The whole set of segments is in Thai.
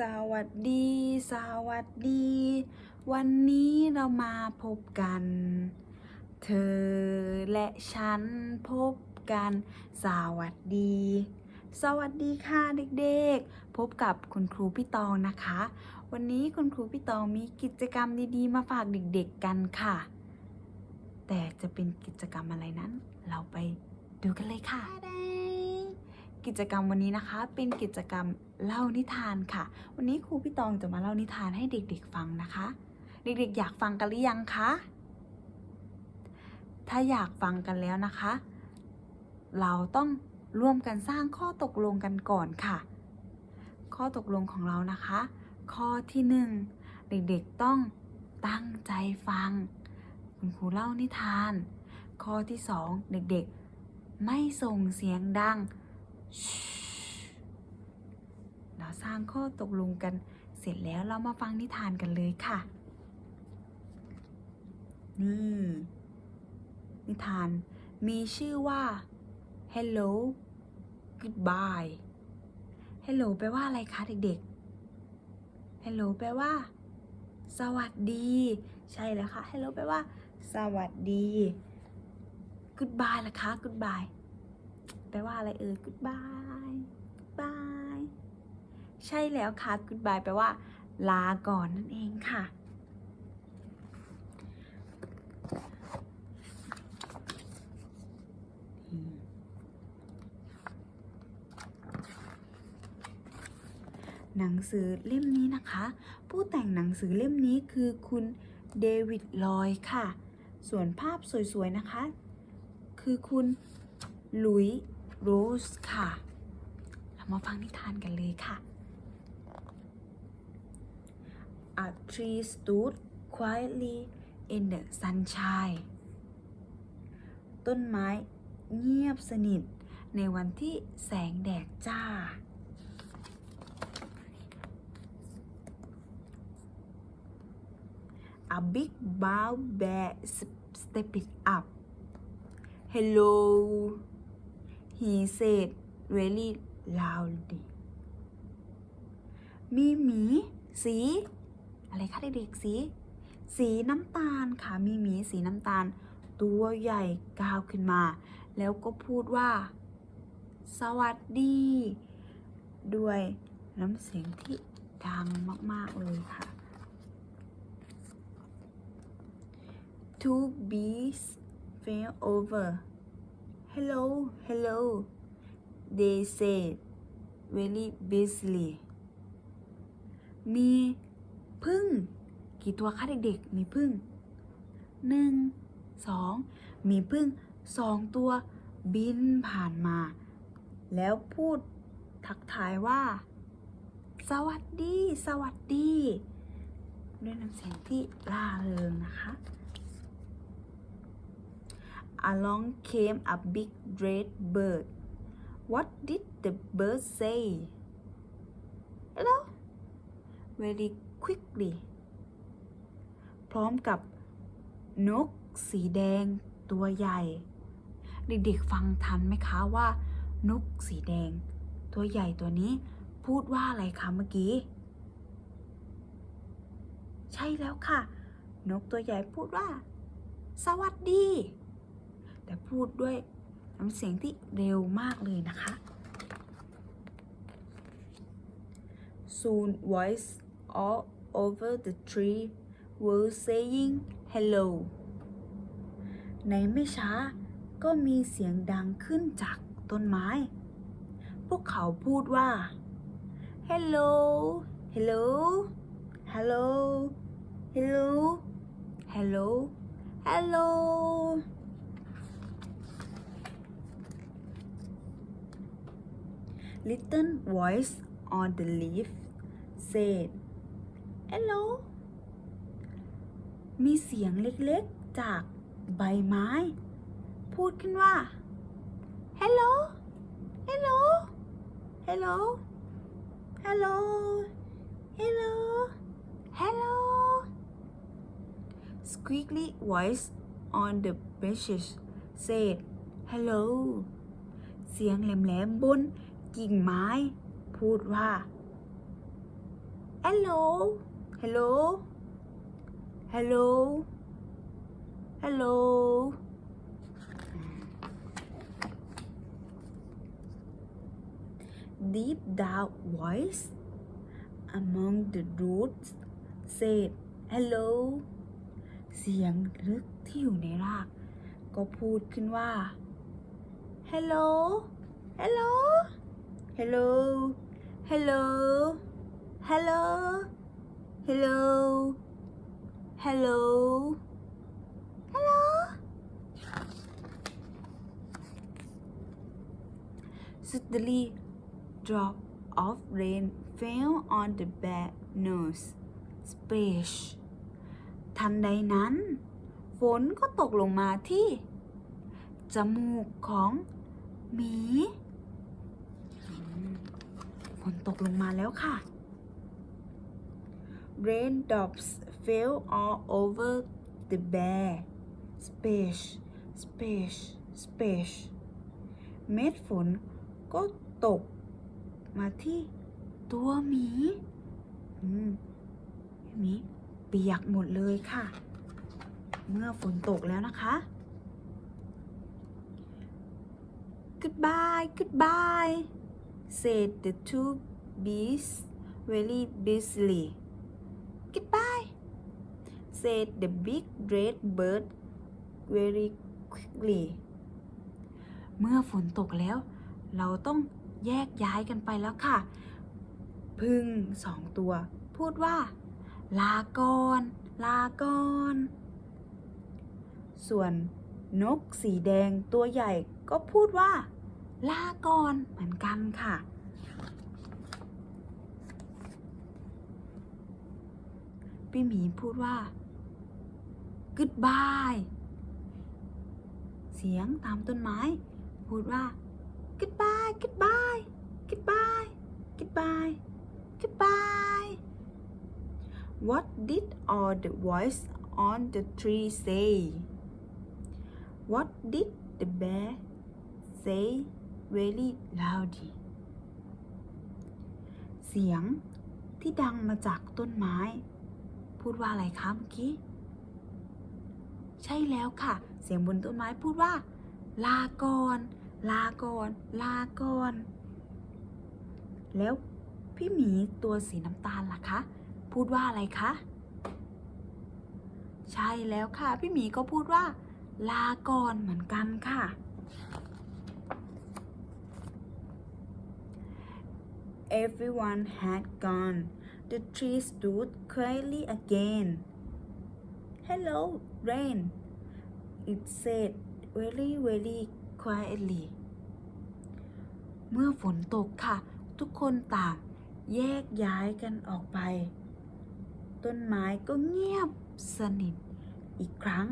สวัสดี สวัสดี วันนี้เรามาพบกัน เธอและฉันพบกัน สวัสดี สวัสดีค่ะเด็กๆ พบกับคุณครูพี่ตองนะคะ วันนี้คุณครูพี่ตองมีกิจกรรมดีๆ มาฝากเด็กๆกันค่ะ แต่จะเป็นกิจกรรมอะไรนั้น เราไปดูกันเลยค่ะ กิจกรรมวันนี้นะคะ เป็นกิจกรรมเล่านิทานค่ะ วันนี้ครูพี่ตองจะมาเล่านิทานให้เด็กๆฟังนะคะ เด็กๆ อยากฟังกันหรือยังคะ ถ้าอยากฟังกันแล้วนะคะ เราต้องร่วมกันสร้างข้อตกลงกันก่อนค่ะ ข้อตกลงของเรานะคะ ข้อที่หนึ่งเด็กๆต้องตั้งใจฟัง คุณครูเล่านิทาน ข้อที่สองเด็กๆ ไม่ส่งเสียงดัง เราสร้างข้อตกลงกันเสร็จแล้วเรามาฟังนิทานกันเลยค่ะ นี่ นิทานมีชื่อว่า Hello Goodbye Hello แปลว่าอะไรคะเด็กๆ Hello แปลว่า สวัสดี ใช่แล้วค่ะ Hello แปลว่า สวัสดี Goodbye ล่ะคะ Goodbye แปลว่าอะไรเอ่ย goodbye goodbye ใช่แล้วค่ะ goodbye แปลว่า ลาก่อนนั่นเองค่ะ หนังสือเล่มนี้นะคะ ผู้แต่งหนังสือเล่มนี้คือคุณเดวิดลอยค่ะ ส่วนภาพสวยๆนะคะ คือคุณหลุย รสค่ะ เรามาฟังนิทานกันเลยค่ะ A tree stood quietly in the sunshine ต้นไม้เงียบสนิทในวันที่แสงแดดจ้า A big bow bear stepped up. Hello, he said very loudly. มีหมีสี อะไรคะเด็กๆสี สีน้ำตาลค่ะ มีหมีสีน้ำตาล ตัวใหญ่ก้าวขึ้นมา แล้วก็พูดว่า สวัสดี ด้วยน้ำเสียงที่ดังมาก ๆ เลยค่ะ Two bees fell over. Hello, hello, they said very busily. มีพึ่ง กี่ตัวคะเด็กๆ มีพึ่งหนึ่งสองมีพึ่งสองตัวบินผ่านมา แล้วพูดทักทายว่า สวัสดี สวัสดี ด้วยน้ำเสียงที่ร่าเริงนะคะ Along came a big red bird. What did the bird say? Hello. Very quickly. พร้อมกับนกสีแดงตัวใหญ่ เด็กๆฟังทันไหมคะว่า นกสีแดง ตัวใหญ่ตัวนี้ พูดว่าอะไรคะเมื่อกี้ ใช่แล้วค่ะ นกตัวใหญ่พูดว่า สวัสดี แต่พูดด้วยน้ำเสียงที่เร็วมากเลยนะคะ Soon voice all over the tree were saying hello ในไม่ช้าก็มีเสียงดังขึ้นจากต้นไม้ พวกเขาพูดว่า hello hello hello hello hello hello Little voice on the leaf said Hello มีเสียงเล็กๆจากใบไม้ พูดขึ้นว่า Hello Hello Hello Hello Hello Hello Squeaky voice on the branches said Hello เสียงแหลมๆบน กิ่งไม้ พูดว่า hello hello hello hello deep down voice among the roots said hello เสียงลึกที่อยู่ในราก ก็พูดขึ้นว่า hello hello hello hello hello hello hello hello suddenly drop of rain fell on the bear nose space ทันใดนั้น ฝนก็ตกลงมาที่ จมูกของหมี ฝนตกลงมาแล้วค่ะ Raindrops fell all over the bear. Splash, splash, splash. เม็ดฝนก็ตกมาที่ตัวหมีหมีเปียกหมดเลยค่ะ เมื่อฝนตกแล้วนะคะ Goodbye, goodbye, said the two bees very busily. Goodbye, said the big red bird very quickly. เมื่อฝนตกแล้ว เราต้องแยกย้ายกันไปแล้วค่ะ พึ่งสองตัว พูดว่า ลาก่อน ลาก่อน ส่วนนกสีแดงตัวใหญ่ก็พูดว่า ลาก่อนเหมือนกันค่ะ พี่หมีพูดว่า goodbye เสียงตามต้นไม้ พูดว่า goodbye goodbye goodbye goodbye goodbye What did all the voice on the tree say What did the bear say very loudly เสียงที่ดังมาจากต้นไม้ พูดว่าอะไรคะเมื่อกี้ ใช่แล้วค่ะ เสียงบนต้นไม้พูดว่า ลาก่อน ลาก่อน ลาก่อน แล้วพี่หมีตัวสีน้ำตาลล่ะคะ พูดว่าอะไรคะ ใช่แล้วค่ะ พี่หมีก็พูดว่า ลาก่อนเหมือนกันค่ะ Everyone had gone. The tree stood quietly again. Hello, rain. It said very, very quietly. เมื่อฝนตกค่ะ ทุกคนต่างแยกย้ายกันออกไป ต้นไม้ก็เงียบสนิทอีกครั้ง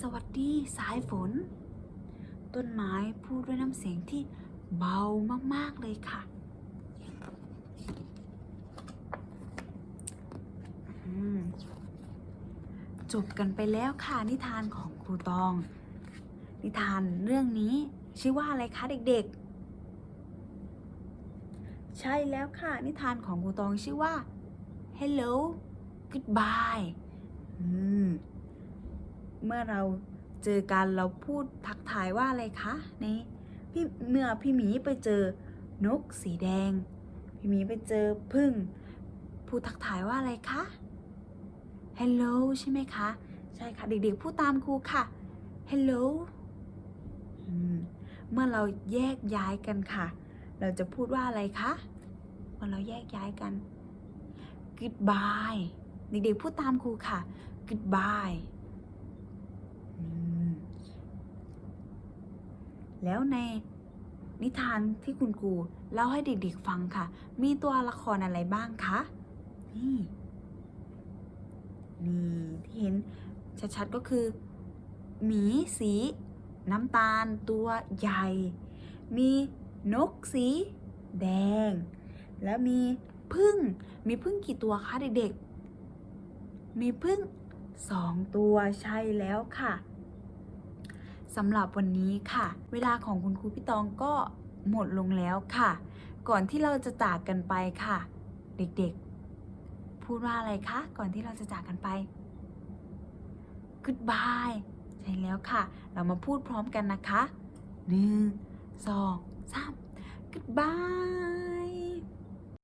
สวัสดีสายฝน ต้นไม้พูดด้วยน้ำเสียงที่ เบามาก ๆ เลยค่ะจบกันไปแล้วค่ะนิทานของครูตอง นิทานเรื่องนี้ชื่อว่าอะไรคะเด็ก ๆ ใช่แล้วค่ะ นิทานของครูตองชื่อว่า Hello Goodbye อืมเมื่อเราเจอกันเราพูดทักทายว่าอะไรคะใน พี่เมื่อพี่หมีไปเจอนกสีแดง พี่หมีไปเจอพึ่งพูดทักทายว่าอะไรคะ Hello ใช่ไหมคะ ใช่ค่ะ เด็กๆพูดตามครูค่ะ Hello มเมื่อเราแยกย้ายกันค่ะ เราจะพูดว่าอะไรคะเมื่อเราแยกย้ายกัน Goodbye เด็กๆพูดตามครูค่ะ Goodbye อืม แล้วในนิทานที่คุณครูเล่าให้เด็กๆฟังค่ะ มีตัวละครอะไรบ้างคะ นี่ นี่ที่เห็นชัดๆก็คือ หมีสีน้ำตาลตัวใหญ่ มีนกสีแดง แล้วมีพึ่ง มีพึ่งกี่ตัวคะเด็กๆ มีพึ่งสองตัวใช่แล้วค่ะ สำหรับวันนี้ค่ะ เวลาของคุณครูพี่ตองก็หมดลงแล้วค่ะ ก่อนที่เราจะจากกันไปค่ะ เด็กๆ พูดว่าอะไรคะก่อนที่เราจะจากกันไป goodbye ใช่แล้วค่ะ เรามาพูดพร้อมกันนะคะหนึ่งสองสาม goodbye